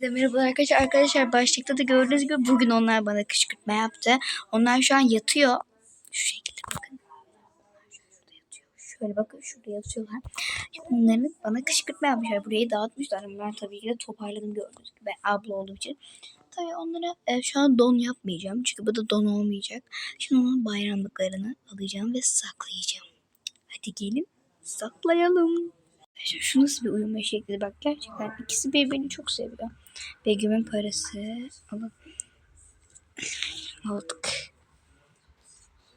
Merhaba arkadaşlar. Arkadaşlar başlıkta da gördüğünüz gibi bugün onlar bana kışkırtma yaptı. Onlar şu an yatıyor. Şu şekilde bakın. Şöyle bakın şurada yatıyorlar. Şimdi onların bana kışkırtma yapmışlar. Burayı dağıtmışlar ben tabii ki de toparladım gördüğünüz gibi. Abla olduğum için. Tabii onlara e, şu an don yapmayacağım. Çünkü bu da don olmayacak. Şimdi onun bayramlıklarını alacağım ve saklayacağım. Hadi gelin saklayalım. Arkadaşlar Şu nasıl bir uyuma şekli bak gerçekten ikisi birbirini çok seviyor. Begüm'ün parası alıp aldık.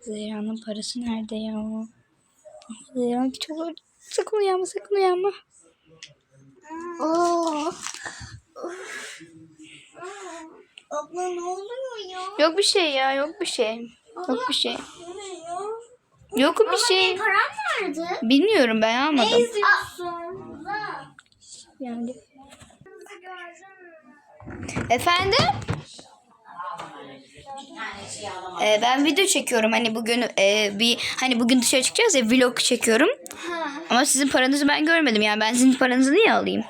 Zehra'nın parası nerede ya? Zehra çok öyle. Sakın uyanma sakın uyanma. Oo. Abla ne oluyor ya? Yok bir şey ya yok bir şey. Yok bir şey. Ne? Yok bir şey. Param nerede? Bilmiyorum ben almadım. İzliyorsun. Abla. Yani. Efendim? Ee, ben video çekiyorum hani bugün e, bir hani bugün dışarı çıkacağız ya vlog çekiyorum. Ama sizin paranızı ben görmedim yani ben sizin paranızı niye alayım?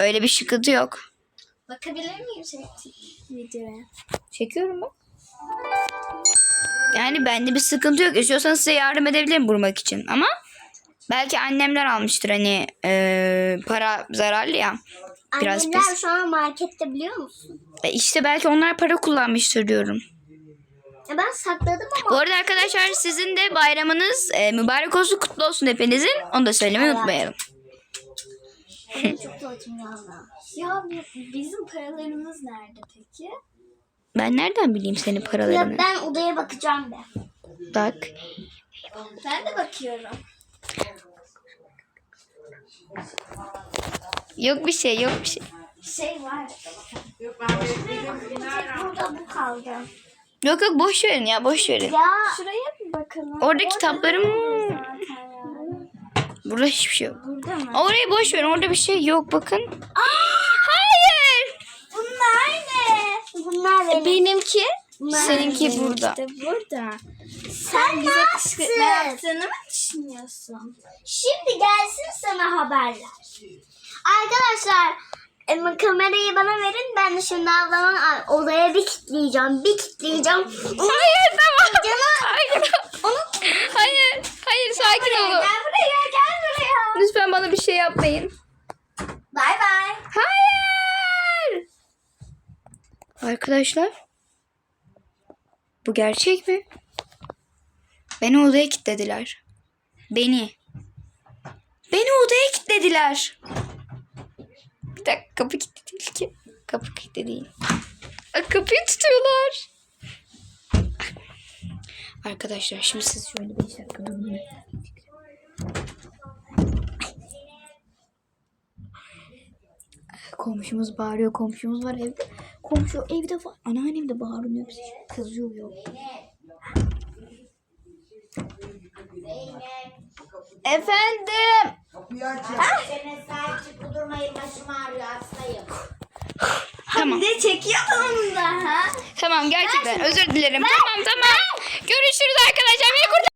Öyle bir sıkıntı yok. Bakabilir miyim senin videoya? Çekiyorum bak. Yani bende bir sıkıntı yok. İstiyorsanız size yardım edebilirim bulmak için ama belki annemler almıştır hani e, para zararlı ya. Biraz Annemler pis. şu an markette biliyor musun? E işte belki onlar para kullanmıştır diyorum. Ya ben sakladım Bu ama. arada arkadaşlar sizin de bayramınız e, mübarek olsun kutlu olsun hepinizin. Onu da söylemeyi Evet. unutmayalım. Benim çok tuvaletim geldi. Ya bizim paralarımız nerede peki? Ben nereden bileyim senin paralarını? Ya ben odaya bakacağım be. Bak. Ben de bakıyorum. Yok bir şey yok bir şey. Şey var. Burada bu kaldı. Yok yok boş verin ya boş verin. Ya. Şuraya bir bakalım. Orada kitaplarım Burada hiçbir şey yok. Burada mı? Orayı boş verin orada bir şey yok bakın. Hayır. Bunlar ne? Bunlar benim. Benimki? Seninki burada. İşte burada. Sen bize kışkırtma yaptığını mı düşünüyorsun? Şimdi gelsin sana haberler. Arkadaşlar em, kamerayı bana verin. Ben de şimdi ablamın odaya bir kilitleyeceğim. Bir kilitleyeceğim. Hayır tamam. Canım. Hayır. Onu Hayır. Hayır sakin Gel olun. buraya gel buraya. Lütfen bana bir şey yapmayın. Bay bay. Hayır. Arkadaşlar. Bu gerçek mi? Beni odaya kilitlediler. Beni. Beni odaya kilitlediler. Bir dakika kapı kilitli değil ki. Kapı kilitli değil. Aa, Kapıyı tutuyorlar. Arkadaşlar şimdi siz şöyle 5 dakika durun. Komşumuz bağırıyor. Komşumuz var evde. Komşu evde var. Anneannem de bağırıyor. Bize kızıyor yok. Efendim. Sahip çık durmayın başım ağrıyor hastayım. Tamam. Ne çekiyorsun da ha? Tamam gerçekten özür dilerim. Tamam tamam. Görüşürüz arkadaşlar. Beni kurtar.